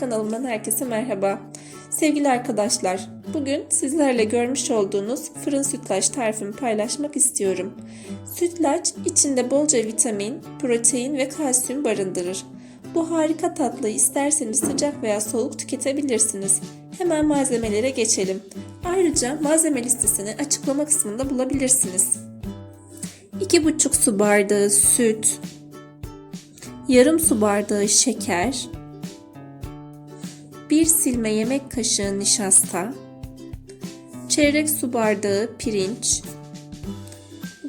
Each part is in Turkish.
kanalımdan herkese merhaba. Sevgili arkadaşlar, bugün sizlerle görmüş olduğunuz fırın sütlaç tarifimi paylaşmak istiyorum. Sütlaç içinde bolca vitamin, protein ve kalsiyum barındırır. Bu harika tatlıyı isterseniz sıcak veya soğuk tüketebilirsiniz. Hemen malzemelere geçelim. Ayrıca malzeme listesini açıklama kısmında bulabilirsiniz. 2,5 su bardağı süt, yarım su bardağı şeker, 1 silme yemek kaşığı nişasta, çeyrek su bardağı pirinç,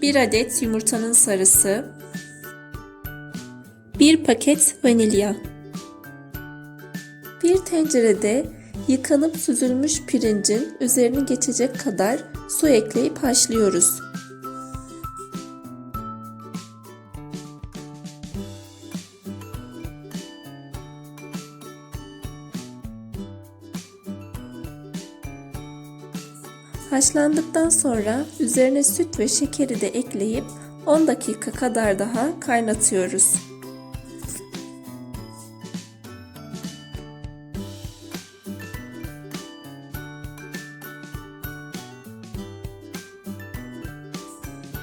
1 adet yumurtanın sarısı, 1 paket vanilya. Bir tencerede yıkanıp süzülmüş pirincin üzerini geçecek kadar su ekleyip haşlıyoruz. Haşlandıktan sonra üzerine süt ve şekeri de ekleyip 10 dakika kadar daha kaynatıyoruz.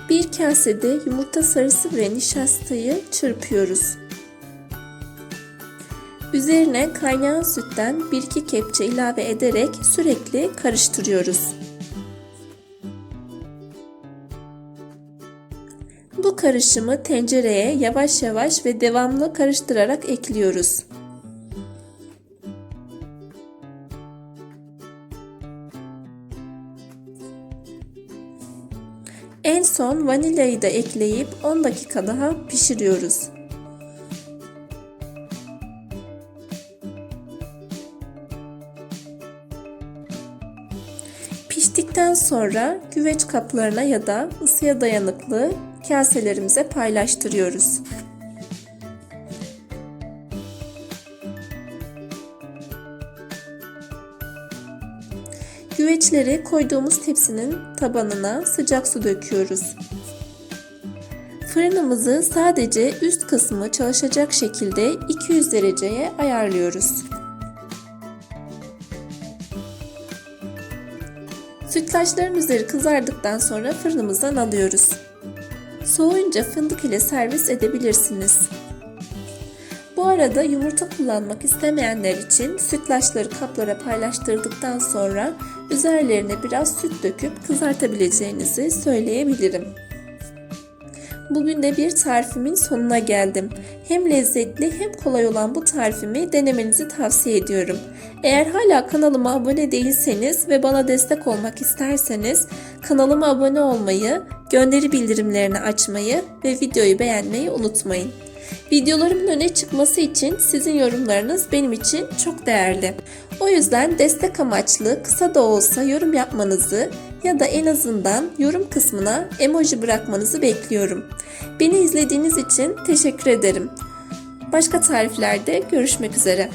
Bir kasede yumurta sarısı ve nişastayı çırpıyoruz. Üzerine kaynayan sütten 1-2 kepçe ilave ederek sürekli karıştırıyoruz. Bu karışımı tencereye yavaş yavaş ve devamlı karıştırarak ekliyoruz. En son vanilyayı da ekleyip 10 dakika daha pişiriyoruz. Piştikten sonra güveç kaplarına ya da ısıya dayanıklı kaselerimize paylaştırıyoruz. Güveçleri koyduğumuz tepsinin tabanına sıcak su döküyoruz. Fırınımızı sadece üst kısmı çalışacak şekilde 200 dereceye ayarlıyoruz. Sütlaçların üzeri kızardıktan sonra fırınımızdan alıyoruz. Soğuyunca fındık ile servis edebilirsiniz. Bu arada yumurta kullanmak istemeyenler için sütlaçları kaplara paylaştırdıktan sonra üzerlerine biraz süt döküp kızartabileceğinizi söyleyebilirim. Bugün de bir tarifimin sonuna geldim. Hem lezzetli hem kolay olan bu tarifimi denemenizi tavsiye ediyorum. Eğer hala kanalıma abone değilseniz ve bana destek olmak isterseniz kanalıma abone olmayı, gönderi bildirimlerini açmayı ve videoyu beğenmeyi unutmayın. Videolarımın öne çıkması için sizin yorumlarınız benim için çok değerli. O yüzden destek amaçlı kısa da olsa yorum yapmanızı ya da en azından yorum kısmına emoji bırakmanızı bekliyorum. Beni izlediğiniz için teşekkür ederim. Başka tariflerde görüşmek üzere.